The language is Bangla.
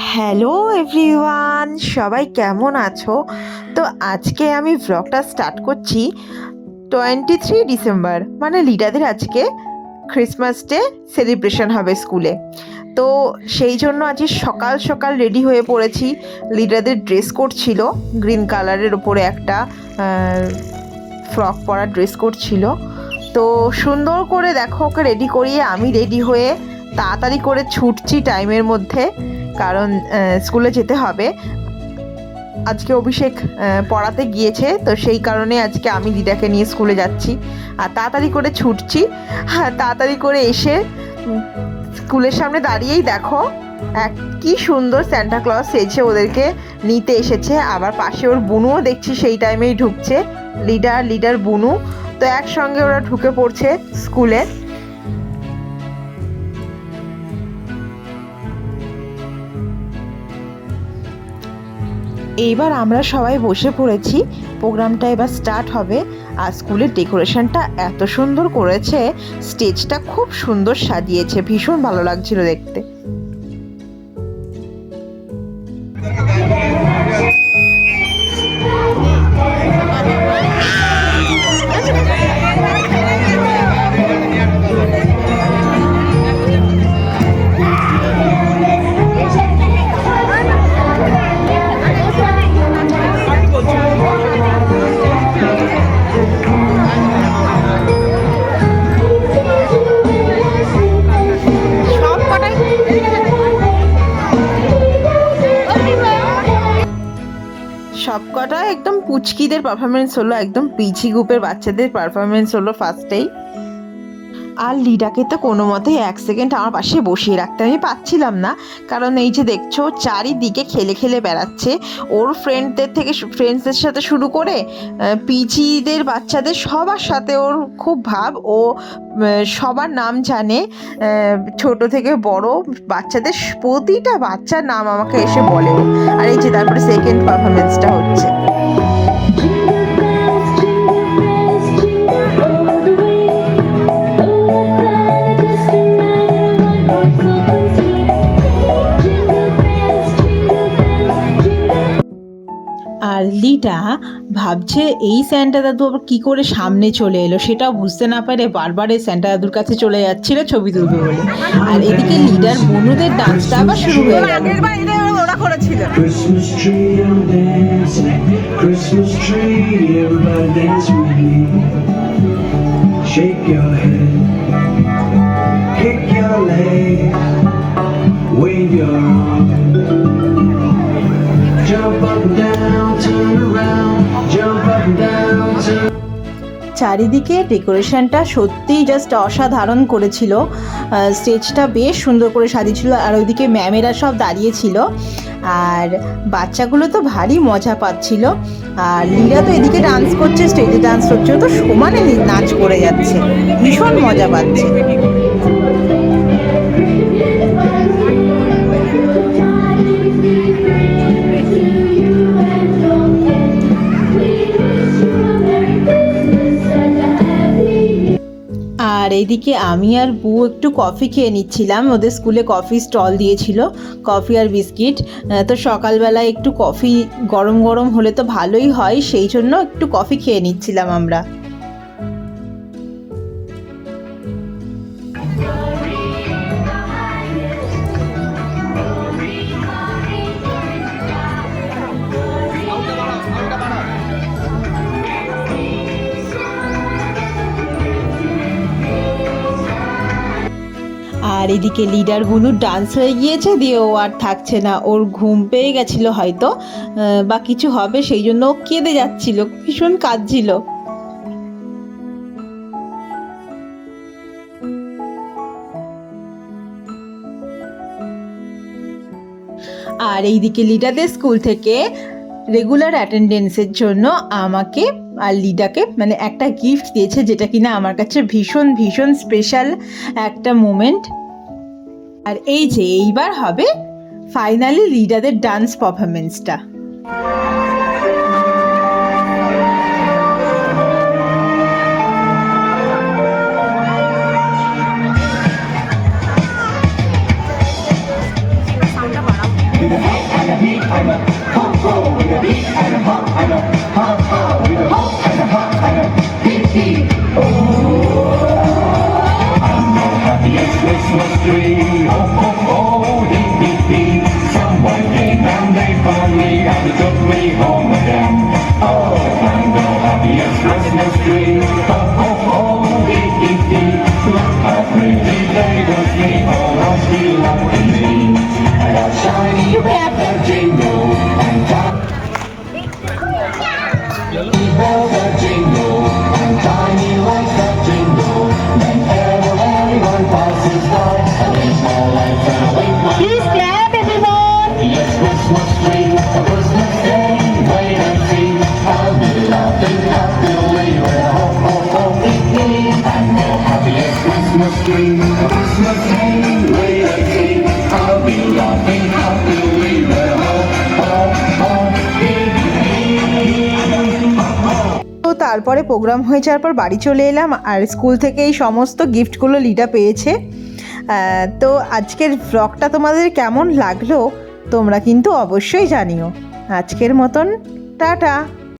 হ্যালো এভরিওয়ান সবাই কেমন আছো? তো আজকে আমি ভ্লগটা স্টার্ট করছি টোয়েন্টি থ্রি ডিসেম্বর মানে লিডাদের আজকে ক্রিসমাস ডে সেলিব্রেশন হবে স্কুলে তো সেই জন্য আজকে সকাল সকাল রেডি হয়ে পড়েছি। লিডারদের ড্রেস কোড ছিল গ্রিন কালারের ওপরে একটা ফ্রক পরা ড্রেস কোড ছিল তো সুন্দর করে দেখো, ওকে রেডি করিয়ে আমি রেডি হয়ে তাড়াতাড়ি করে ছুটছি টাইমের মধ্যে। কারণ স্কুলে যেতে হবে। আজকে অভিষেক পড়াতে গিয়েছে, তো সেই কারণে আজকে আমি দিদাকে নিয়ে স্কুলে যাচ্ছি। আর তাড়াতাড়ি করে ছুটছি। হ্যাঁ তাড়াতাড়ি করে এসে স্কুলের সামনে দাঁড়িয়েই দেখো, এক কি সুন্দর স্যান্টা ক্লজ সেজে ওদেরকে নিতে এসেছে। আবার পাশে ওর বুনুও দেখছি, সেই টাইমেই ঢুকছে। লিডার লিডার বুনু। তো একসঙ্গে ওরা ঢুকে পড়ছে স্কুলে। এইবার আমরা সবাই বসে পড়েছি। প্রোগ্রামটা এবার স্টার্ট হবে। আর স্কুলের ডেকোরেশনটা এত সুন্দর করেছে। স্টেজটা খুব সুন্দর সাজিয়েছে। ভীষণ ভালো লাগছিল দেখতে। সবকটা একদম পুচকিদের পারফরমেন্স হলো একদম পিছি গ্রুপের বাচ্চাদের পারফরমেন্স হলো ফার্স্টেই আর লিডাকে তো কোনো মতেই এক সেকেন্ড আমার পাশে বসিয়ে রাখতে আমি পাচ্ছিলাম না। কারণ এই যে দেখছ চারিদিকে খেলে খেলে বেড়াচ্ছে। ওর ফ্রেন্ডদের থেকে ফ্রেন্ডসদের সাথে শুরু করে আহ, পিচিদের বাচ্চাদের সবার সাথে ওর খুব ভাব। ও সবার নাম জানে। ছোট থেকে বড় বাচ্চাদের প্রতিটা বাচ্চার নাম আমাকে এসে বলে আর এই যে তারপরে সেকেন্ড পারফরমেন্সটা হচ্ছে। লিটা ভাবছে এই স্যান্টা দাদু আবার কী করে সামনে চলে এলো সেটাও বুঝতে না পারে বারবার এই স্যান্টা দাদুর কাছে চলে যাচ্ছিল ছবি তুলবে বলে আর এদিকে লিডার বনুদের ডান্সটা আবার শুরু হয়ে গেল Christmas tree, I'm dancing. Christmas tree, everybody dance with me. Shake your head, kick your leg, wave your arm. চারিদিকে ডেকোরেশনটা সত্যিই জাস্ট অসাধারণ করেছিল। স্টেজটা বেশ সুন্দর করে সাজিয়েছিল আর ওইদিকে ম্যামেরা সব দাঁড়িয়েছিল। আর বাচ্চাগুলো তো ভারী মজা পাচ্ছিল। আর লীরা তো এদিকে ডান্স করছে স্টেজে ডান্স করছে তো সমানে নাচ করে যাচ্ছে। ভীষণ মজা পাচ্ছে। এইদিকে আমি আর বউ একটু কফি খেয়ে নিচ্ছিলাম। ওদের স্কুলে কফি স্টল দিয়েছিল কফি আর বিস্কিট তো সকালবেলায় একটু কফি গরম গরম হলে তো ভালোই হয়, সেই জন্য একটু কফি খেয়ে নিচ্ছিলাম আমরা। আর এদিকে লিডার বুনুর ডান্স হয়ে গিয়েছে, দিয়ে ও আর থাকছে না। ওর ঘুম পেয়ে গেছিল হয়তো বা কিছু হবে, সেই জন্য ও কেঁদে যাচ্ছিল, ভীষণ কাঁদছিল। আর এইদিকে লিডারদের স্কুল থেকে রেগুলার অ্যাটেন্ডেন্সের জন্য আমাকে আর লিডাকে মানে একটা গিফট দিয়েছে, যেটা কিনা আমার কাছে ভীষণ ভীষণ স্পেশাল একটা মোমেন্ট আর এই যে এইবার হবে ফাইনালি লিডারদের ডান্স পারফরমেন্সটা Oh tree. Oh, oh, oh, dee, dee, dee. Someone came and they found me and they took me home again. Oh, I'm the happiest Christmas tree. তারপরে প্রোগ্রাম হয়ে যাওয়ার পর বাড়ি চলে এলাম আর স্কুল থেকে এই সমস্ত গিফটগুলো লিডা পেয়েছে। তো আজকের ব্লগটা তোমাদের কেমন লাগল তোমরা কিন্তু অবশ্যই জানিও। আজকের মতন, টাটা।